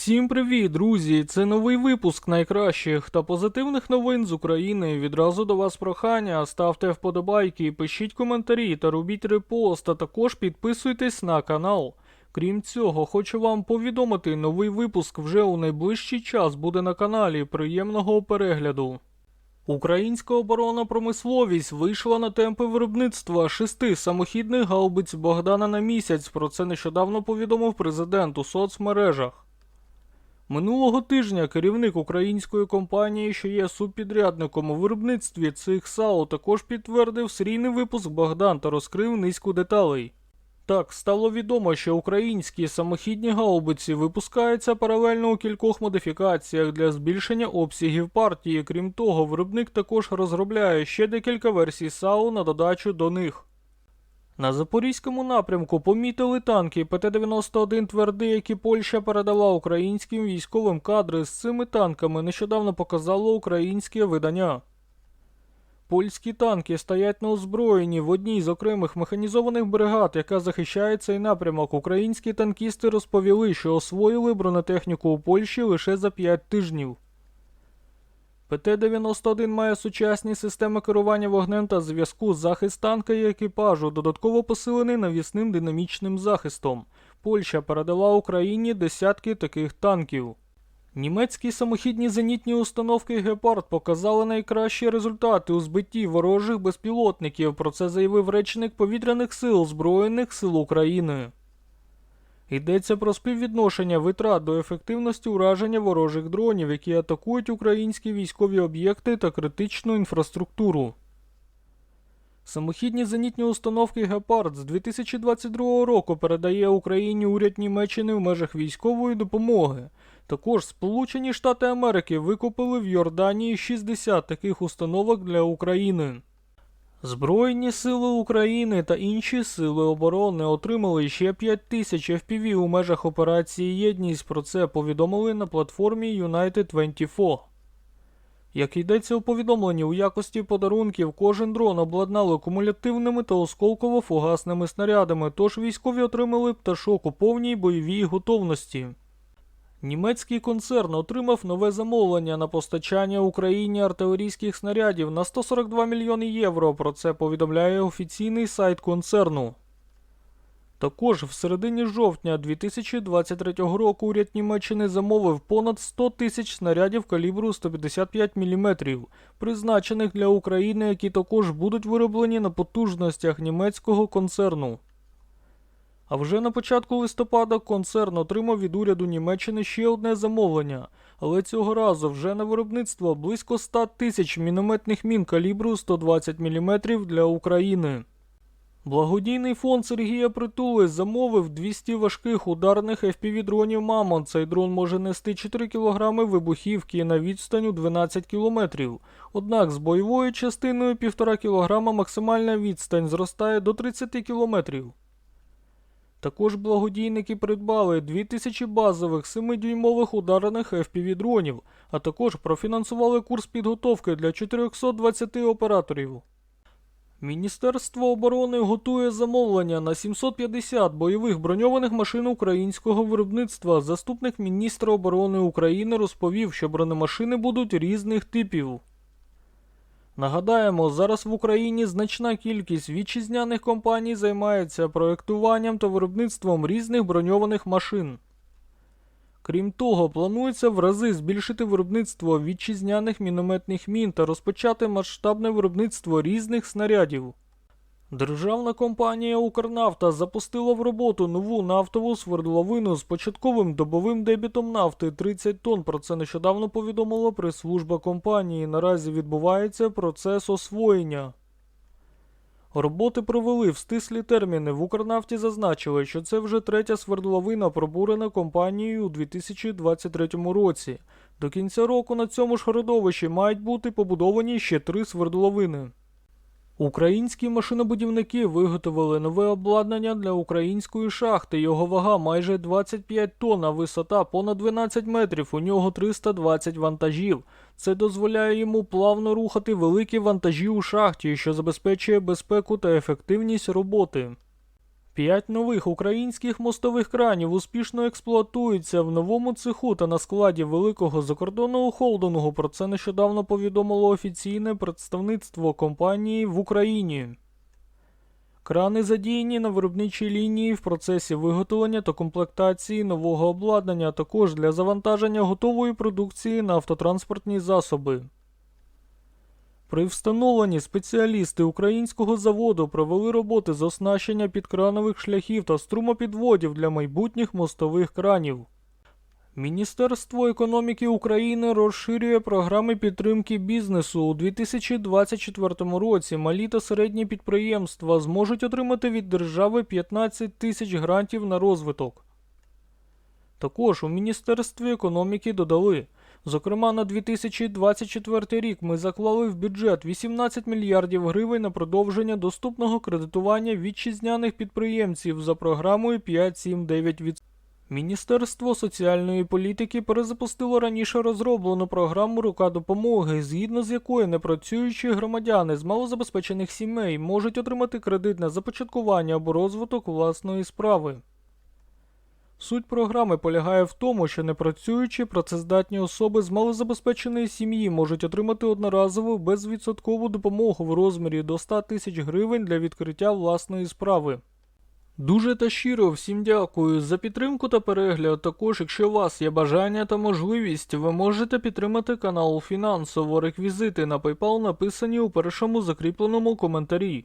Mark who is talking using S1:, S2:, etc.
S1: Всім привіт, друзі! Це новий випуск найкращих та позитивних новин з України. Відразу до вас прохання. Ставте вподобайки, пишіть коментарі та робіть репост, а також підписуйтесь на канал. Крім цього, хочу вам повідомити, новий випуск вже у найближчий час буде на каналі. Приємного перегляду. Українська оборонна промисловість вийшла на темпи виробництва шести самохідних гаубиць Богдана на місяць. Про це нещодавно повідомив президент у соцмережах. Минулого тижня керівник української компанії, що є субпідрядником у виробництві цих САУ, також підтвердив серійний випуск Богдан та розкрив низку деталей. Так, стало відомо, що українські самохідні гаубиці випускаються паралельно у кількох модифікаціях для збільшення обсягів партії. Крім того, виробник також розробляє ще декілька версій САУ на додачу до них. На запорізькому напрямку помітили танки ПТ-91 тверди, які Польща передала українським військовим кадри з цими танками нещодавно показало українське видання. Польські танки стоять на озброєнні в одній з окремих механізованих бригад, яка захищає цей напрямок. Українські танкісти розповіли, що освоїли бронетехніку у Польщі лише за 5 тижнів. ПТ-91 має сучасні системи керування вогнем та зв'язку, захист танка і екіпажу, додатково посилений навісним динамічним захистом. Польща передала Україні десятки таких танків. Німецькі самохідні зенітні установки Гепард показали найкращі результати у збитті ворожих безпілотників. Про це заявив речник повітряних сил Збройних сил України. Йдеться про співвідношення витрат до ефективності ураження ворожих дронів, які атакують українські військові об'єкти та критичну інфраструктуру. Самохідні зенітні установки Гепард з 2022 року передає Україні уряд Німеччини в межах військової допомоги. Також Сполучені Штати Америки викупили в Йорданії 60 таких установок для України. Збройні сили України та інші сили оборони отримали ще 5 тисяч FPV у межах операції Єдність. Про це повідомили на платформі United 24. Як йдеться у повідомленні, у якості подарунків кожен дрон обладнали кумулятивними та осколково-фугасними снарядами, тож військові отримали пташок у повній бойовій готовності. Німецький концерн отримав нове замовлення на постачання Україні артилерійських снарядів на 142 мільйони євро. Про це повідомляє офіційний сайт концерну. Також в середині жовтня 2023 року уряд Німеччини замовив понад 100 тисяч снарядів калібру 155 мм, призначених для України, які також будуть вироблені на потужностях німецького концерну. А вже на початку листопада концерн отримав від уряду Німеччини ще одне замовлення, але цього разу вже на виробництво близько 100 тисяч мінометних мін калібру 120 мм для України. Благодійний фонд Сергія Притули замовив 200 важких ударних FPV-дронів Мамонт. Цей дрон може нести 4 кг вибухівки на відстань у 12 км. Однак з бойовою частиною 1,5 кг максимальна відстань зростає до 30 км. Також благодійники придбали 2000 базових 7-дюймових ударних FPV-дронів, а також профінансували курс підготовки для 420 операторів. Міністерство оборони готує замовлення на 750 бойових броньованих машин українського виробництва. Заступник міністра оборони України розповів, що бронемашини будуть різних типів. Нагадаємо, зараз в Україні значна кількість вітчизняних компаній займається проєктуванням та виробництвом різних броньованих машин. Крім того, планується в рази збільшити виробництво вітчизняних мінометних мін та розпочати масштабне виробництво різних снарядів. Державна компанія Укрнафта запустила в роботу нову нафтову свердловину з початковим добовим дебітом нафти 30 тонн. Про це нещодавно повідомила прес-служба компанії. Наразі відбувається процес освоєння. Роботи провели в стислі терміни. В Укрнафті зазначили, що це вже третя свердловина, пробурена компанією у 2023 році. До кінця року на цьому ж родовищі мають бути побудовані ще три свердловини. Українські машинобудівники виготовили нове обладнання для української шахти. Його вага майже 25 тонн, а висота понад 12 метрів. У нього 320 вантажів. Це дозволяє йому плавно рухати великі вантажі у шахті, що забезпечує безпеку та ефективність роботи. П'ять нових українських мостових кранів успішно експлуатуються в новому цеху та на складі великого закордонного холдингу. Про це нещодавно повідомило офіційне представництво компанії в Україні. Крани задіяні на виробничій лінії в процесі виготовлення та комплектації нового обладнання, а також для завантаження готової продукції на автотранспортні засоби. При встановленні спеціалісти українського заводу провели роботи з оснащення підкранових шляхів та струмопідводів для майбутніх мостових кранів. Міністерство економіки України розширює програми підтримки бізнесу. У 2024 році малі та середні підприємства зможуть отримати від держави 15 тисяч грантів на розвиток. Також у Міністерстві економіки додали. Зокрема, на 2024 рік ми заклали в бюджет 18 мільярдів гривень на продовження доступного кредитування вітчизняних підприємців за програмою 5-7-9%. Міністерство соціальної політики перезапустило раніше розроблену програму Рука допомоги, згідно з якою непрацюючі громадяни з малозабезпечених сімей можуть отримати кредит на започаткування або розвиток власної справи. Суть програми полягає в тому, що непрацюючі працездатні особи з малозабезпеченої сім'ї можуть отримати одноразову безвідсоткову допомогу в розмірі до 100 тисяч гривень для відкриття власної справи. Дуже та щиро всім дякую за підтримку та перегляд. Також, якщо у вас є бажання та можливість, ви можете підтримати канал фінансово. Реквізити на PayPal написані у першому закріпленому коментарі.